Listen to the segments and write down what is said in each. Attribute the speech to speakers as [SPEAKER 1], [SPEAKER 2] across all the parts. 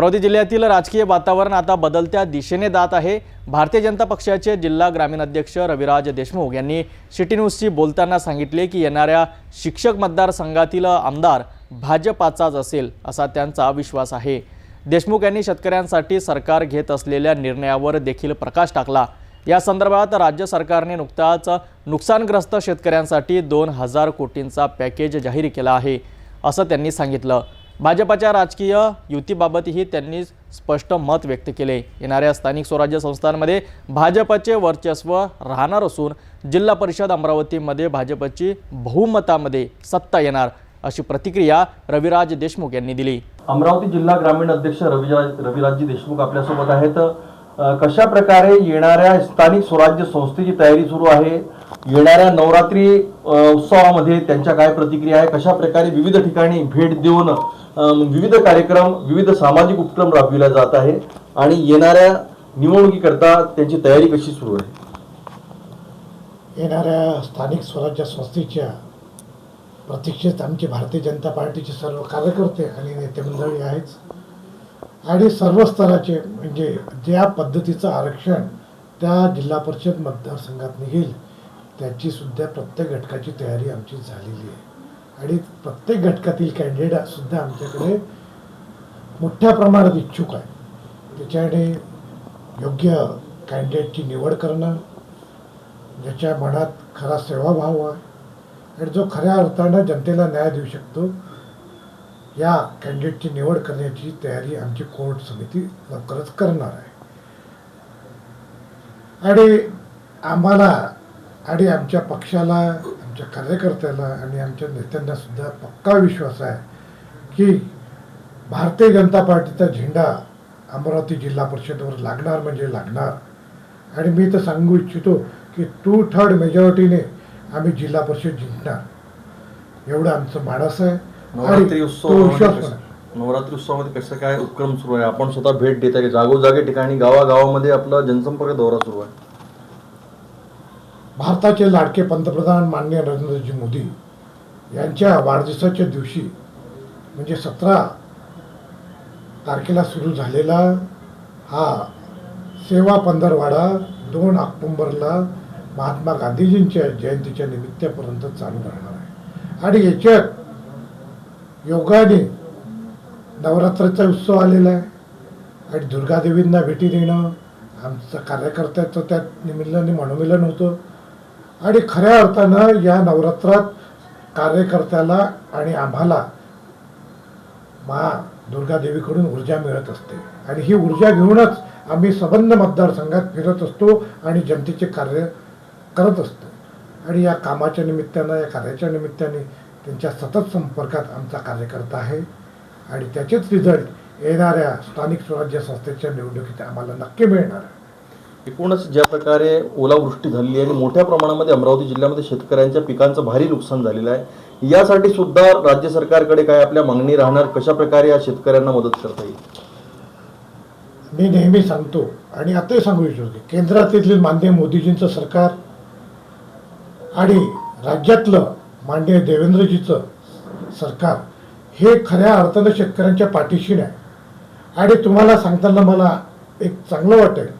[SPEAKER 1] अमरावती जिल्ह्यातील राजकीय वातावरण आता बदलत्या दिशेने जात आहे. भारतीय जनता पक्षाचे जिल्हा ग्रामीण अध्यक्ष रविराज देशमुख यांनी सिटी न्यूजशी बोलताना सांगितले की येणाऱ्या शिक्षक मतदारसंघातील आमदार भाजपाचाच असेल असा त्यांचा विश्वास आहे. देशमुख यांनी शेतकऱ्यांसाठी सरकार घेत असलेल्या निर्णयावर देखील प्रकाश टाकला. या संदर्भात राज्य सरकारने नुकताच नुकसानग्रस्त शेतकऱ्यांसाठी दोन हजार कोटींचा पॅकेज जाहीर केला आहे असं त्यांनी सांगितलं. भाजपाच्या राजकीय युतीबाबतही त्यांनी स्पष्ट मत व्यक्त केले. येणाऱ्या स्थानिक स्वराज्य संस्थांमध्ये भाजपचे वर्चस्व राहणार असून जिल्हा परिषद अमरावतीमध्ये भाजपची बहुमतामध्ये सत्ता येणार अशी प्रतिक्रिया रविराज देशमुख यांनी दिली.
[SPEAKER 2] अमरावती जिल्हा ग्रामीण अध्यक्ष रविराज रविराजजी देशमुख आपल्यासोबत आहेत. कशा प्रकारे येणाऱ्या स्थानिक स्वराज्य संस्थेची तयारी सुरू आहे? येणाऱ्या नवरात्री उत्सवामध्ये त्यांच्या काय प्रतिक्रिया आहे? कशा प्रकारे विविध ठिकाणी भेट देऊन विविध कार्यक्रम विविध सामाजिक उपक्रम राबविला जात आहे आणि येणाऱ्या निवडणुकीकरता त्यांची तयारी कशी सुरू आहे?
[SPEAKER 3] येणाऱ्या स्थानिक स्वराज्य संस्थेच्या प्रतीक्षेत आमचे भारतीय जनता पार्टीचे सर्व कार्यकर्ते आणि नेते मंडळी आहेच आणि सर्व स्तराचे म्हणजे ज्या पद्धतीचं आरक्षण त्या जिल्हा परिषद मतदारसंघात निघेल त्याची सुद्धा प्रत्येक घटकाची तयारी आमची झालेली आहे. आणि प्रत्येक घटकातील कॅन्डिडेटसुद्धा आमच्याकडे मोठ्या प्रमाणात इच्छुक आहे त्याच्याने योग्य कॅन्डिडेटची निवड करणं ज्याच्या मनात खरा सेवाभाव आहे आणि जो खऱ्या अर्थानं जनतेला न्याय देऊ शकतो या कॅन्डिडेटची निवड करण्याची तयारी आमची कोर्ट समिती लवकरच करणार आहे. आणि आम्हाला आणि आमच्या पक्षाला आमच्या कार्यकर्त्याला आणि आमच्या नेत्यांना सुद्धा पक्का विश्वास आहे की भारतीय जनता पार्टीचा झेंडा अमरावती जिल्हा परिषदेवर लागणार म्हणजे लागणार. आणि मी तर सांगू इच्छितो की टू थर्ड मेजॉरिटीने आम्ही जिल्हा परिषद जिंकणार. एवढं आमचं मानस आहे.
[SPEAKER 2] नवरात्री
[SPEAKER 3] आणि तो विश्वास पण आहे.
[SPEAKER 2] उत्सवामध्ये नवरात्री उत्सवामध्ये कसं काय उपक्रम सुरू आहे? आपण स्वतः भेट देत आहे. जागोजागी ठिकाणी गावागावामध्ये आपला जनसंपर्क दौरा सुरू आहे.
[SPEAKER 3] भारताचे लाडके पंतप्रधान माननीय नरेंद्रजी मोदी यांच्या वाढदिवसाच्या दिवशी म्हणजे सतरा तारखेला सुरू झालेला हा सेवा पंधरवाडा दोन ऑक्टोंबरला महात्मा गांधीजींच्या जयंतीच्या निमित्तापर्यंत चालू राहणार आहे. आणि याच्यात योगाने नवरात्राचा उत्सव आलेला आहे. आणि दुर्गादेवींना भेटी देणं आमचं कार्यकर्त्याचं त्यात निमित्ताने मनोमिलन होतं. आणि खऱ्या अर्थानं या नवरात्रात कार्यकर्त्याला आणि आम्हाला मा दुर्गादेवीकडून ऊर्जा मिळत असते. आणि ही ऊर्जा घेऊनच आम्ही सबंध मतदारसंघात फिरत असतो आणि जनतेचे कार्य करत असतो. आणि या कामाच्या निमित्तानं या कार्याच्या निमित्ताने त्यांच्या सतत संपर्कात आमचा कार्यकर्ता आहे. आणि त्याचेच रिझल्ट येणाऱ्या स्थानिक स्वराज्य संस्थेच्या निवडणुकीत आम्हाला नक्की मिळणार आहे.
[SPEAKER 2] एकूणच ज्या प्रकारे ओलावृष्टी झालेली आहे आणि मोठ्या प्रमाणामध्ये अमरावती जिल्ह्यामध्ये शेतकऱ्यांच्या पिकांचं भारी नुकसान झालेलं आहे यासाठी सुद्धा राज्य सरकारकडे काय आपल्या मागणी राहणार? कशा प्रकारे या शेतकऱ्यांना मदत करता येईल?
[SPEAKER 3] मी नेहमी सांगतो आणि आताही सांगू इच्छितो केंद्रात केंद्रातील माननीय मोदीजींचं सरकार आणि राज्यातलं माननीय देवेंद्रजीचं सरकार हे खऱ्या अर्थानं शेतकऱ्यांच्या पाठीशी नाही. आणि तुम्हाला सांगताना मला एक चांगलं वाटेल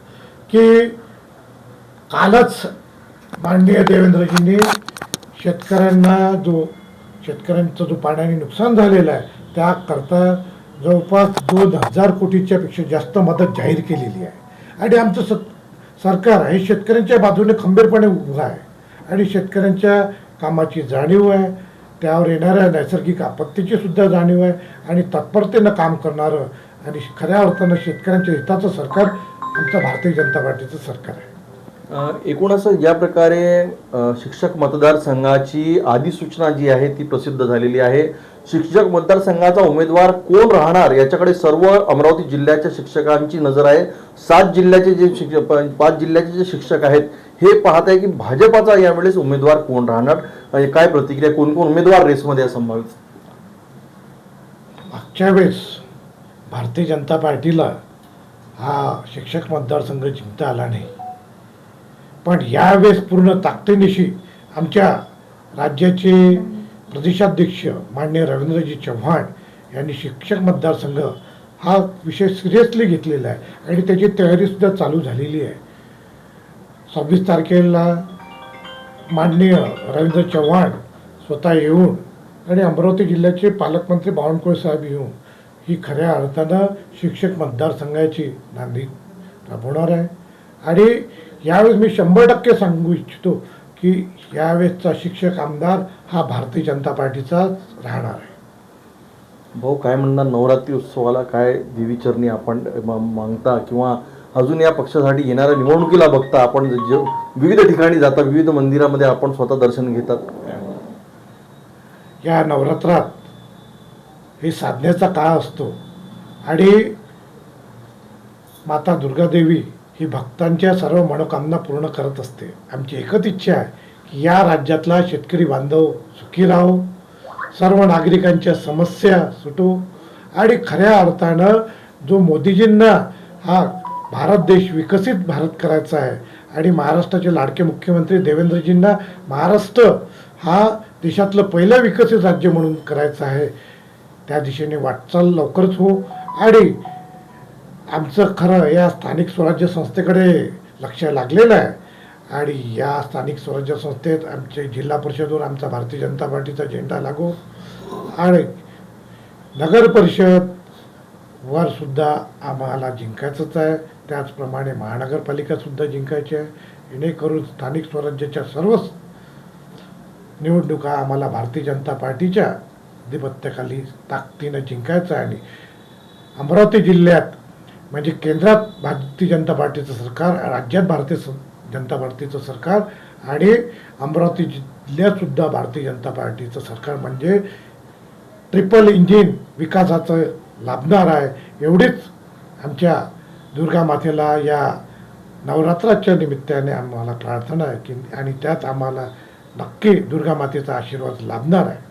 [SPEAKER 3] की कालच माननीय देवेंद्रजींनी शेतकऱ्यांना जो शेतकऱ्यांचं जो पाण्याने नुकसान झालेलं आहे त्याकरता जवळपास दोन हजार कोटीच्यापेक्षा जास्त मदत जाहीर केलेली आहे. आणि आमचं स सरकार हे शेतकऱ्यांच्या बाजूने खंबीरपणे उभं आहे. आणि शेतकऱ्यांच्या कामाची जाणीव आहे त्यावर येणाऱ्या नैसर्गिक आपत्तीची सुद्धा जाणीव आहे आणि तत्परतेनं काम करणारं आणि खऱ्या अर्थानं शेतकऱ्यांच्या हिताचं सरकार आमचं भारतीय जनता पार्टीचं सरकार आहे.
[SPEAKER 2] अ, एकूणच ज्या प्रकारे शिक्षक मतदारसंघाची अधिसूचना जी आहे ती प्रसिद्ध झालेली आहे. शिक्षक मतदारसंघाचा उमेदवार कोण राहणार याच्याकडे सर्व अमरावती जिल्ह्याच्या शिक्षकांची नजर आहे. सात जिल्ह्याचे जे शिक्षक पाच जिल्ह्याचे जे शिक्षक आहेत हे पाहत आहे की भाजपाचा यावेळेस उमेदवार कोण राहणार? काय प्रतिक्रिया कोण कोण उमेदवार रेसमध्ये संभावित
[SPEAKER 3] मागच्या वेळेस भारतीय जनता पार्टीला हा शिक्षक मतदारसंघ जिंकता आला नाही. पण यावेळेस पूर्ण ताकदीनिशी आमच्या राज्याचे प्रदेशाध्यक्ष माननीय रवींद्रजी चव्हाण यांनी शिक्षक मतदारसंघ हा विषय सिरियसली घेतलेला आहे आणि त्याची तयारीसुद्धा चालू झालेली आहे. सव्वीस तारखेला माननीय रवींद्र चव्हाण स्वतः येऊन आणि अमरावती जिल्ह्याचे पालकमंत्री बावनकुळे साहेब येऊन ही खऱ्या अर्थानं शिक्षक मतदारसंघाची नांदी राबवणार आहे. आणि यावेळेस मी शंभर टक्के सांगू इच्छितो की यावेळेसचा शिक्षक आमदार हा भारतीय जनता पार्टीचाच राहणार आहे.
[SPEAKER 2] भाऊ काय म्हणणार? नवरात्री उत्सवाला काय देवीचरणी आपण मागता किंवा अजून या पक्षासाठी येणाऱ्या निवडणुकीला बघता आपण जे विविध ठिकाणी जाता विविध मंदिरामध्ये आपण स्वतः दर्शन घेतात?
[SPEAKER 3] या नवरात्रात हे साधण्याचा काळ असतो. आणि माता दुर्गादेवी ही भक्तांच्या सर्व मनोकामना पूर्ण करत असते. आमची एकच इच्छा आहे की या राज्यातला शेतकरी बांधव सुखी राहो सर्व नागरिकांच्या समस्या सुटो आणि खऱ्या अर्थानं जो मोदीजींना हा भारत देश विकसित भारत करायचा आहे आणि महाराष्ट्राचे लाडके मुख्यमंत्री देवेंद्रजींना महाराष्ट्र हा देशातलं पहिलं विकसित राज्य म्हणून करायचं आहे त्या दिशेने वाटचाल लवकरच हो. आणि आमचं खरं या स्थानिक स्वराज्य संस्थेकडे लक्ष लागलेलं आहे. आणि या स्थानिक स्वराज्य संस्थेत आमचे जिल्हा परिषदवर आमचा भारतीय जनता पार्टीचा झेंडा लागो. आणि नगर परिषद वर सुद्धा आम्हाला जिंकायचंच आहे. त्याचप्रमाणे महानगरपालिकासुद्धा जिंकायची आहे. जेणेकरून स्थानिक स्वराज्याच्या सर्वच निवडणुका आम्हाला भारतीय जनता पार्टीच्या अधिपत्याखाली ताकदीनं जिंकायचं आहे आणि अमरावती जिल्ह्यात म्हणजे केंद्रात भारतीय जनता पार्टीचं सरकार राज्यात भारतीय जनता पार्टीचं सरकार आणि अमरावती जिल्ह्यातसुद्धा भारतीय जनता पार्टीचं सरकार म्हणजे ट्रिपल इंजिन विकासाचं लाभणार आहे एवढीच आमच्या दुर्गा मातेला या नवरात्राच्या निमित्ताने आम्हाला प्रार्थना आहे की आणि त्यात आम्हाला नक्की दुर्गा मातेचा आशीर्वाद लाभणार आहे.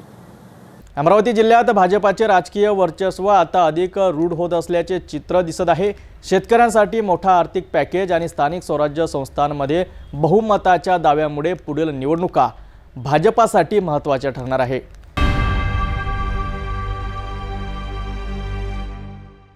[SPEAKER 1] अमरावती जिल्ह्यात भाजपाचे राजकीय वर्चस्व आता अधिक रूढ होत असल्याचे चित्र दिसत आहे. शेतकऱ्यांसाठी मोठा आर्थिक पॅकेज आणि स्थानिक स्वराज्य संस्थांमध्ये बहुमताच्या दाव्यामुळे पुढील निवडणुका भाजपासाठी महत्त्वाच्या ठरणार आहे.